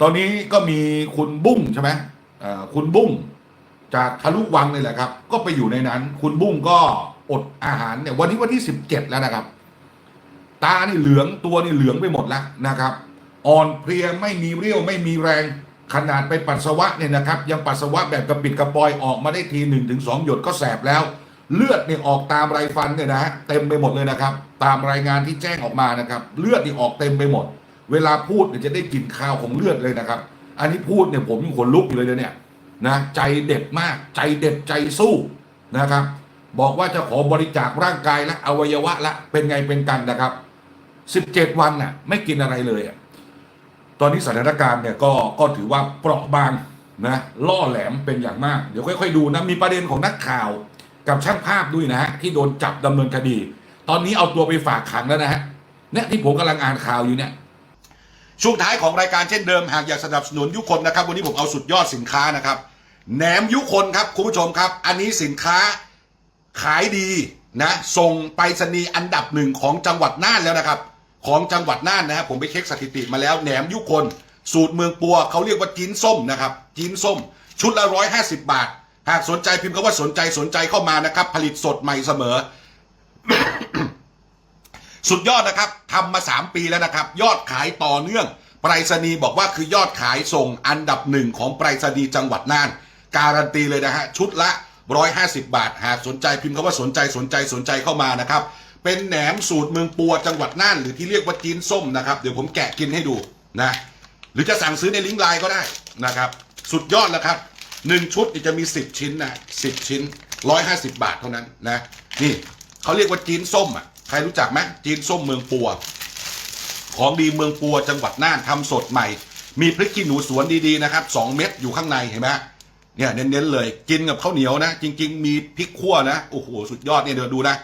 ตอนนี้ก็มีคุณบุ้งใช่ไหมคุณบุ้งจากทะลุวังนี่แหละครับ ก็ไปอยู่ในนั้น คุณบุ้งก็อดอาหารเนี่ยวันนี้วันที่สิบเจ็ดแล้วนะครับ ตานี่เหลืองตัวนี่เหลืองไปหมดแล้วนะครับ อ่อนเพลียไม่มีเรี่ยวไม่มีแรงขนาดไปปัสสาวะเนี่ยนะครับ ยังปัสสาวะแบบกระปิดกระปอยออกมาได้ทีหนึ่งถึงสองหยดก็แสบแล้ว เลือดเนี่ยออกตามไรฟันเนี่ยนะฮะเต็มไปหมดเลยนะครับ ตามรายงานที่แจ้งออกมานะครับ เลือดนี่ออกเต็มไปหมด เวลาพูดเนี่ยจะได้กลิ่นคาวของเลือดเลยนะครับ อันนี้พูดเนี่ยผมยังขนลุกอยู่เลยเนี่ยนะใจเด็ดมากใจเด็ดใจสู้นะครับ บอกว่าจะขอบริจาคร่างกายและอวัยวะละเป็นไงเป็นกันนะครับ 17 วันน่ะไม่กินอะไรเลยอะตอนนี้สถานการณ์เนี่ยก็ก็ถือว่าเปราะบางนะล่อแหลมเป็นอย่างมาก เดี๋ยวค่อยๆดูนะมีประเด็นของนักข่าวกับช่างภาพด้วยนะฮะที่โดนจับดำเนินคดี ตอนนี้เอาตัวไปฝากขังแล้วนะฮะเนี่ยที่ผมกำลังอ่านข่าวอยู่เนี่ย ช่วงท้ายของรายการเช่นเดิมหากอยากสนับสนุนยุคนนะครับ วันนี้ผมเอาสุดยอดสินค้านะครับแหนมยุคนครับคุณผู้ชมครับ อันนี้สินค้าขายดีนะส่งไปรษณีย์อันดับหนึ่งของจังหวัดน่านแล้วนะครับ ของจังหวัดน่านนะครับผมไปเช็คสถิติมาแล้วแหนมยุคนสูตรเมืองปัวเขาเรียกว่าจีนส้มนะครับจีนส้ม ชุดละร้อยห้าสิบบาท หากสนใจพิมพ์คำว่าสนใจสนใจเข้ามานะครับ ผลิตสดใหม่เสมอ สุดยอดนะครับทำมา 3 ปีแล้วนะครับ ยอดขายต่อเนื่องไปรษณีย์บอกว่าคือยอดขายส่งอันดับหนึ่งของไปรษณีย์จังหวัดน่าน การันตีเลยนะฮะชุดละ 150 บาท หากสนใจพิมพ์คำว่าสนใจสนใจสนใจเข้ามานะครับ เป็นแหนมสูตรเมืองปัวจังหวัดน่าน หรือที่เรียกว่าจีนส้มนะครับ เดี๋ยวผมแกะกินให้ดูนะหรือจะสั่งซื้อในลิงก์ไลน์ก็ได้นะครับ สุดยอดแล้วครับหนึ่งชุดจะมี 10 ชิ้นนะ10 ชิ้น 150 บาทเท่านั้นนะนี่เขาเรียกว่าจีนส้มอะ รรู้จักไหมจีนส้มเมืองปัว ของดีเมืองปัวจังหวัดน่านทำสดใหม่ มีพริกขี้หนูสวนดีๆนะครับสองเม็ดอยู่ข้างในเห็นไหมเนี่ยเน้นๆเลยกินกับข้าวเหนียวนะ จริง ๆ มีพริกขั่วนะโอ้โหสุดยอดเนี่ยเดี๋ยวดูนะ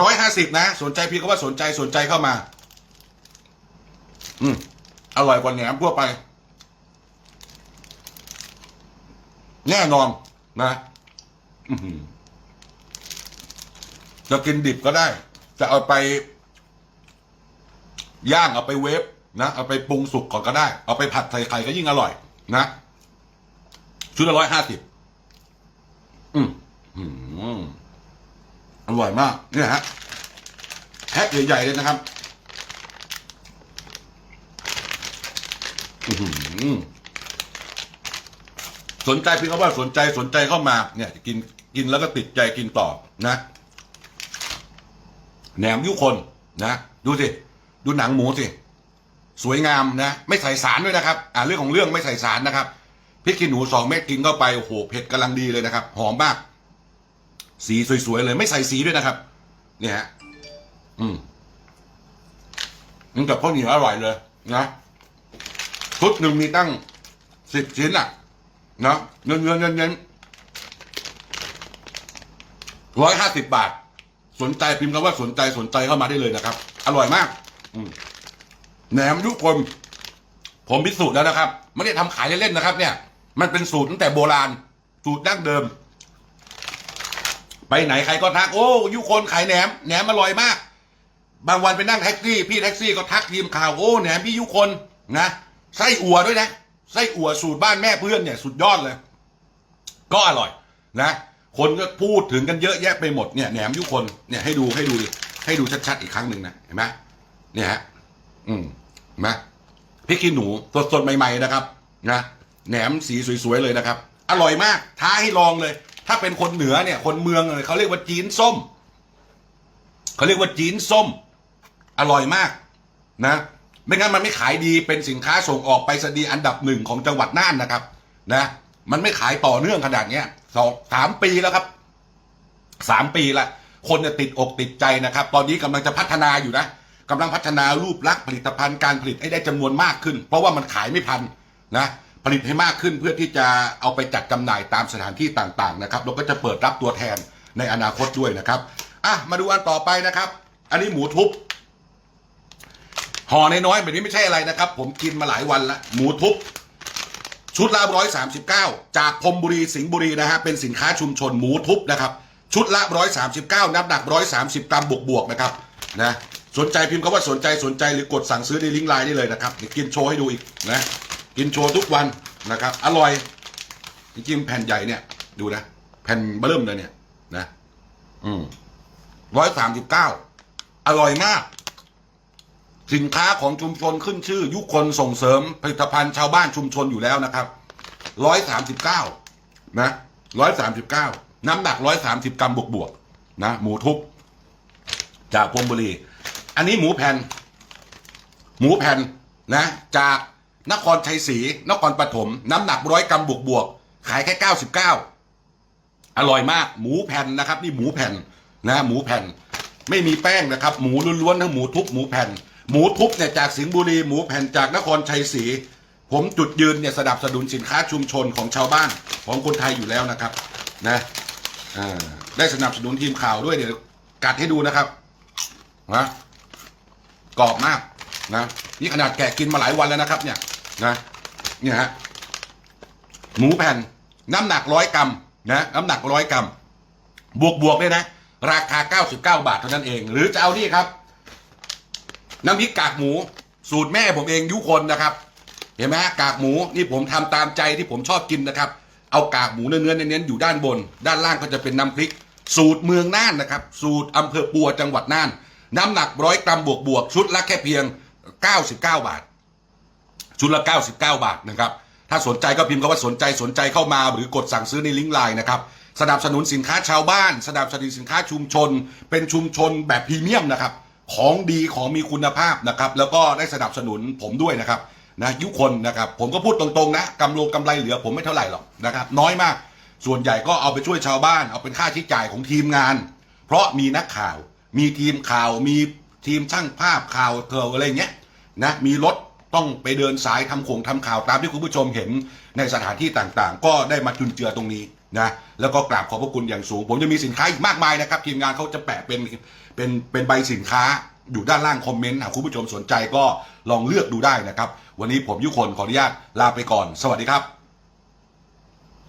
ร้อยห้าสิบนะ สนใจพี่ก็ว่าสนใจสนใจเข้ามา อืมอร่อยกว่าแหนมทั่วไป แน่นอนนะอื้อหือจะกินดิบก็ได้ จะเอาไปย่างเอาไปเวฟนะเอาไปปรุงสุกก่อนก็ได้ เอาไปผัดใส่ไข่ก็ยิ่งอร่อย นะชุดละร้อยห้าสิบอืมอืมอร่อยมากเนี่ยฮะแพ็คใหญ่ๆเลยนะครับสนใจเพียงคำว่าสนใจสนใจเข้ามา เนี่ย กินกินแล้วก็ติดใจกินต่อนะ แหนมยุคนนะ ดูสิ ดูหนังหมูสิ สวยงามนะ ไม่ใส่สารด้วยนะครับ อ่าเรื่องของเรื่องไม่ใส่สารนะครับพริกขี้หนูสองเม็ดกินเข้าไปโอ้โหเผ็ดกำลังดีเลยนะครับ หอมมาก สีสวยๆเลยไม่ใส่สีด้วยนะครับ เนี่ยฮะอืมนี่กับข้าวเหนียวอร่อยเลยนะชุดหนึ่งมีตั้งสิบชิ้นอะนะเงินเงินเงินเงินร้อยห้าสิบบาท สนใจพิมพ์คำว่าสนใจสนใจเข้ามาได้เลยนะครับ อร่อยมากมแหนมยุคนผมพิสูจน์แล้วนะครับ ไม่ได้ทำขายเล่นๆนะครับ เนี่ย มันเป็นสูตรตั้งแต่โบราณ สูตรดั้งเดิม ไปไหนใครก็ทัก โอ้ยุคนขายแหนมแหนมอร่อยมาก บางวันไปนั่งแท็กซี่ พี่แท็กซี่ก็ทักทีมข่าวโอ้แหนมพี่ยุคนนะไส้อั่วด้วยนะไส้อั่วสูตรบ้านแม่เพื่อนเนี่ย สุดยอดเลย ก็อร่อยนะ คนก็พูดถึงกันเยอะแยะไปหมดเนี่ยแหนมยุคนเนี่ยให้ดูให้ดูดิให้ดูชัดๆอีกครั้งหนึ่งนะเห็นไหมเนี่ยฮะอืมเห็นไหมพริกขี้หนูสดๆใหม่ ๆนะครับนะแหนมสีสวยๆเลยนะครับ อร่อยมากท้าให้ลองเลย ถ้าเป็นคนเหนือเนี่ย คนเมืองเลยเขาเรียกว่าจีนส้มเขาเรียกว่าจีนส้ม อร่อยมากนะไม่งั้นมันไม่ขายดีเป็นสินค้าส่งออกไปสดีอันดับหนึ่งของจังหวัดน่านนะครับ นะ มันไม่ขายต่อเนื่องขนาดเนี้ยสองสามปีแล้วครับสามปีละคนเนี่ยติดอกติดใจนะครับ ตอนนี้กำลังจะพัฒนาอยู่นะกำลังพัฒนารูปลักษณ์ผลิตภัณฑ์การผลิตให้ได้จำนวนมากขึ้น เพราะว่ามันขายไม่พันนะผลิตให้มากขึ้นเพื่อที่จะเอาไปจัดจำหน่ายตามสถานที่ต่างๆนะครับแล้วก็จะเปิดรับตัวแทนในอนาคตด้วยนะครับอะมาดูอันต่อไปนะครับ อันนี้หมูทุบห่อน้อยๆแบบนี้ไม่ใช่อะไรนะครับ ผมกินมาหลายวันละหมูทุบ ชุดละร้อยสามสิบเก้าจากพรมบุรีสิงห์บุรีนะฮะเป็นสินค้าชุมชนหมูทุบนะครับ ชุดละร้อยสามสิบเก้าน้ำหนักร้อยสามสิบกรัมบวกๆนะครับนะสนใจพิมพ์คำว่าสนใจสนใจหรือกดสั่งซื้อในลิงก์ไลน์ได้เลยนะครับเดี๋ยวกินโชว์ให้ดูอีกนะกินโชว์ทุกวันนะครับ อร่อยจริงๆแผ่นใหญ่เนี่ย ดูนะ แผ่นเบิ่มเลยเนี่ยนะ อืมร้อยสามสิบเก้าอร่อยมาก สินค้าของชุมชนขึ้นชื่อ ยุคนส่งเสริมผลิตภัณฑ์ชาวบ้านชุมชนอยู่แล้วนะครับร้อยสามสิบเก้านะร้อยสามสิบเก้าน้ำหนักร้อยสามสิบกรัมบวกบวกนะ หมูทุบจากพรมบุรี อันนี้หมูแผ่น หมูแผ่นนะ จากนครชัยศรีนครปฐมน้ำหนักร้อยกรัมบวกบวกขายแค่เก้าสิบเก้าอร่อยมาก หมูแผ่นนะครับ นี่หมูแผ่นนะ หมูแผ่น ไม่มีแป้งนะครับ หมูล้วนๆทั้งหมูทุบหมูแผ่น หมูทุบเนี่ยจากสิงห์บุรีหมูแผ่นจากนครชัยศรีผมจุดยืนเนี่ยสนับสนุนสินค้าชุมชนของชาวบ้านของคนไทยอยู่แล้วนะครับนะได้สนับสนุนทีมข่าวด้วยเดี๋ยวกัดให้ดูนะครับนะกรอบมากนะนี่ขนาดแกะกินมาหลายวันแล้วนะครับ เนี่ยนะเนี่ยฮะหมูแผ่นน้ำหนักร้อยกรัมนะน้ำหนักร้อยกรัมบวกบวกเลยนะ ราคา 99 บาทเท่านั้นเอง หรือจะเอานี่ครับ น้ำพริกกากหมู สูตรแม่ผมเองยุคนนะครับ เห็นไหมฮะกากหมูนี่ผมทำตามใจที่ผมชอบกินนะครับ เอากากหมูเนื้อๆเน้นอยู่ด้านบน ด้านล่างก็จะเป็นน้ำพริก สูตรเมืองน่านนะครับ สูตรอำเภอปัวจังหวัดน่าน น้ำหนักร้อยกรัมบวกบวกชุดละแค่เพียง 99 บาท ชุดละ 99 บาทนะครับถ้าสนใจก็พิมพ์คำว่าสนใจสนใจเข้ามา หรือกดสั่งซื้อในลิงก์ไลน์นะครับสนับสนุนสินค้าชาวบ้าน สนับสนุนสินค้าชุมชน เป็นชุมชนแบบพรีเมียมนะครับ ของดีของมีคุณภาพนะครับ แล้วก็ได้สนับสนุนผมด้วยนะครับนะยุคนนะครับ ผมก็พูดตรงๆนะกำลงกำไรเหลือผมไม่เท่าไหร่หรอกนะครับ น้อยมาก ส่วนใหญ่ก็เอาไปช่วยชาวบ้าน เอาเป็นค่าใช้จ่ายของทีมงาน เพราะมีนักข่าว มีทีมข่าว มีทีมช่างภาพข่าวเธออะไรเงี้ยนะมีรถต้องไปเดินสายทำโขงทำข่าวตามที่คุณผู้ชมเห็นในสถานที่ต่างๆ ก็ได้มาจุนเจือตรงนี้ นะแล้วก็กราบขอบพระคุณอย่างสูง ผมจะมีสินค้าอีกมากมายนะครับ ทีมงานเขาจะแปะเป็นเป็นเป็นใบสินค้าอยู่ด้านล่างคอมเมนต์หากคุณผู้ชมสนใจก็ลองเลือกดูได้นะครับ วันนี้ผมยุคนขออนุญาตลาไปก่อน สวัสดีครับ